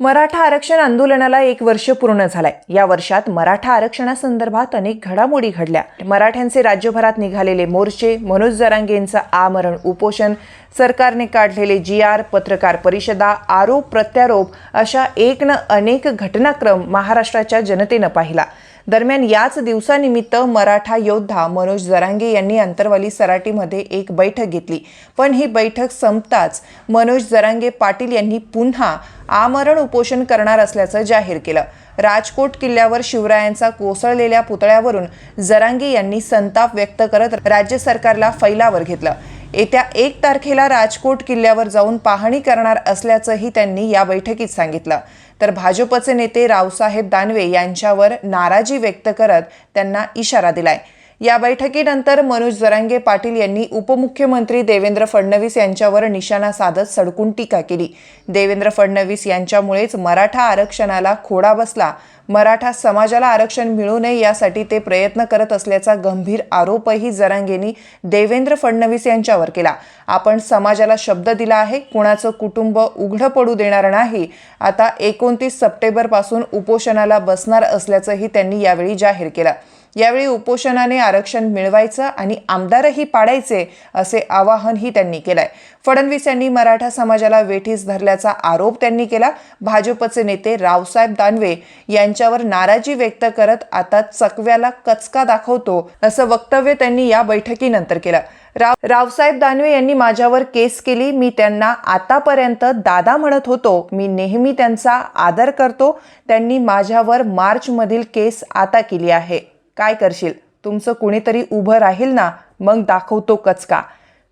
मराठा आरक्षण आंदोलनाला एक वर्ष पूर्ण झालंय. या वर्षात मराठा आरक्षणासंदर्भात अनेक घडामोडी घडल्या. मराठ्यांचे राज्यभरात निघालेले मोर्चे मनोज जरांगेंचं आमरण उपोषण सरकारने काढलेले जी आर पत्रकार परिषदा आरोप प्रत्यारोप अशा एक न अनेक घटनाक्रम महाराष्ट्राच्या जनतेनं पाहिला. दरम्यान याच दिवसानिमित्त मराठा योद्धा मनोज जरांगे यांनी अंतरवाली सराटीमध्ये एक बैठक घेतली. पण ही बैठक संपताच मनोज जरांगे पाटील यांनी पुन्हा आमरण उपोषण करणार असल्याचं जाहीर केलं. राजकोट किल्ल्यावर शिवरायांचा कोसळलेल्या पुतळ्यावरून जरांगे यांनी संताप व्यक्त करत राज्य सरकारला फैलावर घेतलं. येत्या एक तारखेला राजकोट किल्ल्यावर जाऊन पाहणी करणार असल्याचंही त्यांनी या बैठकीत सांगितलं. तर भाजपचे नेते रावसाहेब दानवे यांच्यावर नाराजी व्यक्त करत त्यांना इशारा दिलाय. या बैठकीनंतर मनोज जरांगे पाटील यांनी उपमुख्यमंत्री देवेंद्र फडणवीस यांच्यावर निशाणा साधत सडकून टीका केली. देवेंद्र फडणवीस यांच्यामुळेच मराठा आरक्षणाला खोडा बसला. मराठा समाजाला आरक्षण मिळू नये यासाठी ते प्रयत्न करत असल्याचा गंभीर आरोपही जरांगेंनी देवेंद्र फडणवीस यांच्यावर केला. आपण समाजाला शब्द दिला आहे कुणाचं कुटुंब उघडं पडू देणार नाही. आता एकोणतीस सप्टेंबरपासून उपोषणाला बसणार असल्याचंही त्यांनी यावेळी जाहीर केलं. यावेळी उपोषणाने आरक्षण मिळवायचं आणि आमदारही पाडायचे असे आवाहनही त्यांनी केलंय. फडणवीस यांनी मराठा समाजाला वेठीस धरल्याचा आरोप त्यांनी केला. भाजपचे नेते रावसाहेब दानवे यांच्यावर नाराजी व्यक्त करत आता चकव्याला कचका दाखवतो असं वक्तव्य त्यांनी या बैठकीनंतर केलं. राव रावसाहेब दानवे यांनी माझ्यावर केस केली. मी त्यांना आतापर्यंत दादा म्हणत होतो. मी नेहमी त्यांचा आदर करतो. त्यांनी माझ्यावर मार्चमधील केस आता केली आहे. काय करशील? तुमचं कुणीतरी उभं राहील ना मग दाखवतो कचका.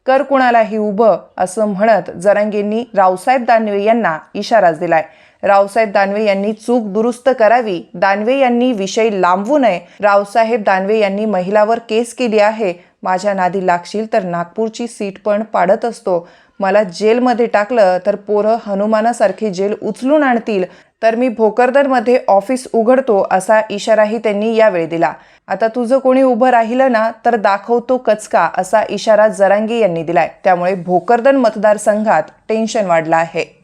कर कुणालाही उभं असं म्हणत जरांगेंनी रावसाहेब दानवे यांना इशाराच दिलाय. रावसाहेब दानवे यांनी चूक दुरुस्त करावी दानवे यांनी विषय लांबवू नये. रावसाहेब दानवे यांनी महिलावर केस केली आहे. माझ्या नादी लागशील तर नागपूरची सीट पण पाडत असतो. मला जेलमध्ये टाकलं तर पोरं हनुमानासारखी जेल उचलून आणतील तर मी भोकरदनमध्ये ऑफिस उघडतो असा इशाराही त्यांनी यावेळी दिला. आता तुझं कोणी उभं राहिलं ना तर दाखवतो कचका असा इशारा जरांगी यांनी दिलाय. त्यामुळे भोकरदन मतदारसंघात टेन्शन वाढलं आहे.